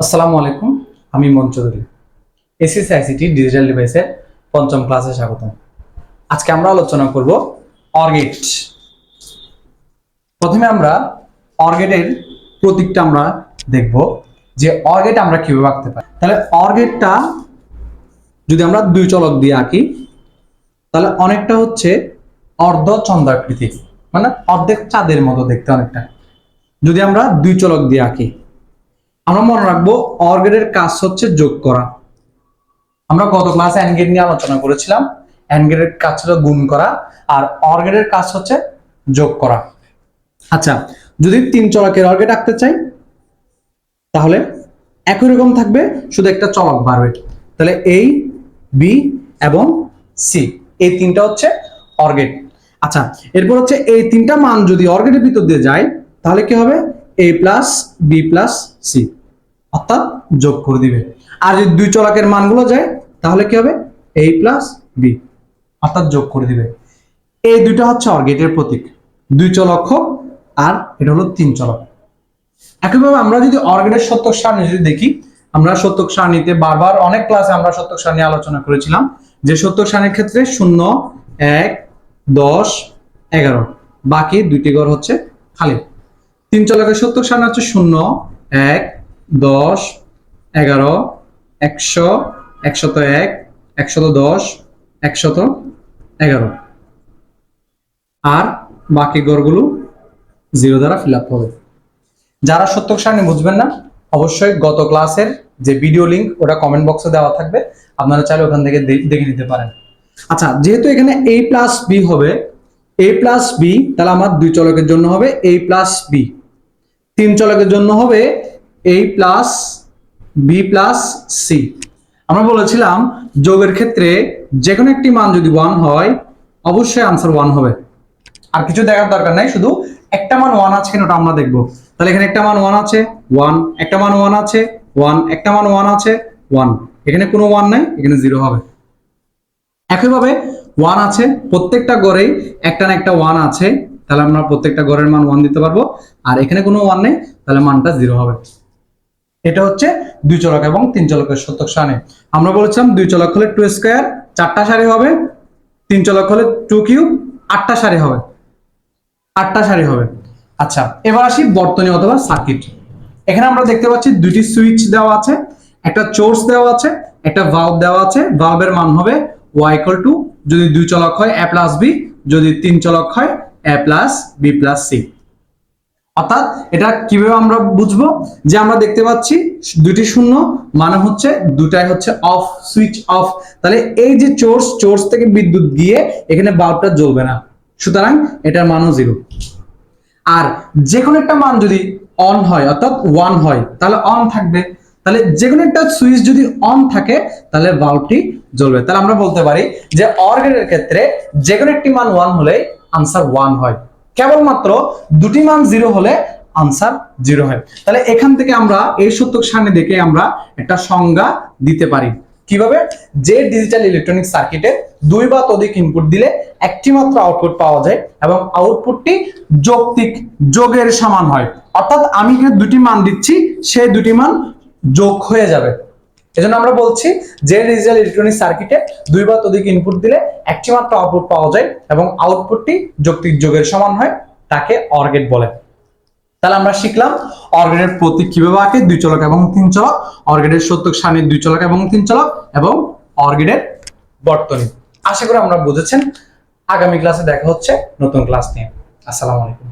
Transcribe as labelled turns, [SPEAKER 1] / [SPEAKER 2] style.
[SPEAKER 1] আসসালামু আলাইকুম, আমি মন চৌধুরী এসিসি আইসিটি ডিজিটাল ডিভাইসের পঞ্চম ক্লাসে স্বাগতম। আজকে আমরা আলোচনা করব অর্গেট। প্রথমে আমরা অর্গেটের প্রতীকটা আমরা দেখব, যে অর্গেট আমরা কীভাবে আঁকতে পারি। তাহলে অর্গেটটা যদি আমরা দুই চলক দিয়ে আঁকি, তাহলে অনেকটা হচ্ছে অর্ধ চন্দ্রাকৃতি মানে অর্ধেক চাঁদের মতো দেখতে অনেকটা। যদি আমরা দুই চলক দিয়ে আঁকি আমরা মনে রাখব অর্গেটের কাজ হচ্ছে যোগ করা। আমরা গত ক্লাসে অ্যানগেট নিয়ে আলোচনা করেছিলাম। অ্যানগেটের কাজ ছিল গুণ করা, আর অর্গেটের কাজ হচ্ছে যোগ করা। আচ্ছা যদি তিন চলকের অর্গেট আঁকতে চাই, তাহলে একই রকম থাকবে, শুধু একটা চলক বাড়বে। তাহলে এই বি এবং সি এই তিনটা হচ্ছে অর্গেট। আচ্ছা এরপর হচ্ছে এই তিনটা মান যদি অর্গেটের ভিতর দিয়ে যায়, তাহলে কি হবে? A plus B plus C অর্থাৎ যোগ করে দিবে। আর যদি দুই চলকের মানগুলো যায়, তাহলে কি হবে? এ প্লাস বি অর্থাৎ যোগ করে দিবে। এই দুইটা হচ্ছে অর্গেটের প্রতীক। দুই চলক হোক, আর এটা হলো তিন চলক। একইভাবে আমরা যদি অর্গেটের সত্যক সারণী যদি দেখি, আমরা সত্যক সারণীতে বারবার অনেক ক্লাসে আমরা সত্যক সারণী আলোচনা করেছিলাম, যে সত্যক সারণীর ক্ষেত্রে শূন্য, এক, দশ, এগারো। বাকি দুইটি ঘর হচ্ছে খালি। তিন চলকের সত্তর সারণী হচ্ছে শূন্য, এক, দশ, এগারো, একশো, একশত এক, একশত দশ, একশত এগারো। আর বাকি গড়গুলো জিরো দ্বারা ফিল আপ হবে। যারা সত্যক সারণী বুঝবেন না, অবশ্যই গত ক্লাসের যে ভিডিও লিংক ওটা কমেন্ট বক্সে দেওয়া থাকবে। আপনারা চাইলে ওখান থেকে দেখে নিতে পারেন। আচ্ছা যেহেতু এখানে এ প্লাস বি হবে এ প্লাস বি তাহলে আমার দুই চলকের জন্য হবে এ প্লাস বি তিন চলকের জন্য হবে A plus B plus C আমরা বলেছিলাম যোগের ক্ষেত্রে যে কোনো একটি মান যদি ওয়ান হয়, অবশ্যই আনসার ওয়ান হবে। আর কিছু দেখার দরকার নাই, শুধু একটা মান ওয়ান আছে কিনা ওটা আমরা দেখব। তাহলে এখানে একটা মান ওয়ান আছে ওয়ান একটা মান ওয়ান আছে ওয়ান একটা মান ওয়ান আছে ওয়ান এখানে কোনো ওয়ান নাই, এখানে জিরো হবে। একইভাবে ওয়ান আছে, প্রত্যেকটা গড়েই একটা না একটা ওয়ান আছে। তাহলে আমরা প্রত্যেকটা গড়ের মান ওয়ান দিতে পারব। আর এখানে কোনো ওয়ান নেই, তাহলে মানটা জিরো হবে। এটা হচ্ছে দুই চলক এবং তিন চলকের সত্যক সারণী। আমরা বলেছিলাম দুই চলক হলে টু স্কোয়ার চারটা সারি হবে। তিন চলক হলে টু কিউব আটটা সারি হবে। আটটা সারি হবে। আচ্ছা এবার আসি বর্তনী অথবা সার্কিট এখানে আমরা দেখতে পাচ্ছি দুটি সুইচ দেওয়া আছে, একটা চোর্স দেওয়া আছে, একটা ভালভ দেওয়া আছে। ভালভের মান হবে ওয়াইকল টু যদি দুই চলক হয় এ প্লাস বি যদি তিন চলক হয় A plus B plus C অর্থাৎ এটা কীভাবে আমরা বুঝব? যে আমরা দেখতে পাচ্ছি দুটি শূন্য মানে হচ্ছে দুটাই হচ্ছে অফ সুইচ অফ তাহলে এই যে চোর্স চোর্স থেকে বিদ্যুৎ গিয়ে এখানে বাল্বটা জ্বলবে না। সুতরাং এটার মানও জিরো আর যে কোনো একটা মান যদি অন হয়, অর্থাৎ ওয়ান হয়, তাহলে অন থাকবে। তাহলে যে কোনো একটা সুইচ যদি অন থাকে, তাহলে বাল্বটি জ্বলবে। তাহলে আমরা বলতে পারি যে অর্গেনের ক্ষেত্রে যে কোনো একটি মান ওয়ান হলে আনসার ওয়ান হয়। কেবলমাত্র দুটি মান জিরো হলে আনসার জিরো হয়। তাহলে এখান থেকে আমরা এই সত্যক সারণী দেখে আমরা একটা সংজ্ঞা দিতে পারি। কীভাবে? যে ডিজিটাল ইলেকট্রনিক সার্কিটে দুই বা ততোধিক ইনপুট দিলে একটি মাত্র আউটপুট পাওয়া যায় এবং আউটপুটটি যৌক্তিক, যোগের সমান হয়। অর্থাৎ আমি এখানে দুটি মান দিচ্ছি, সেই দুটি মান যোগ হয়ে যাবে। এজন্য আমরা বলছি যে ডিজিটাল ইলেকট্রনিক সার্কিটে দুই বা ততোধিক ইনপুট দিলে একটি মাত্র আউটপুট পাওয়া যায় এবং আউটপুটটি যৌক্তিক যোগের সমান হয়, তাকে অর্গেট বলে। তাহলে আমরা শিখলাম অর্গেটের প্রতীক কীভাবে আঁকে? দুই চলক এবং তিন চলক। অর্গেটের সত্যক সারণীর দুই চলক এবং তিন চলক এবং অর্গেটের বর্তনী। আশা করি আমরা বুঝেছেন। আগামী ক্লাসে দেখা হচ্ছে নতুন ক্লাস নিয়ে। আসসালামু আলাইকুম।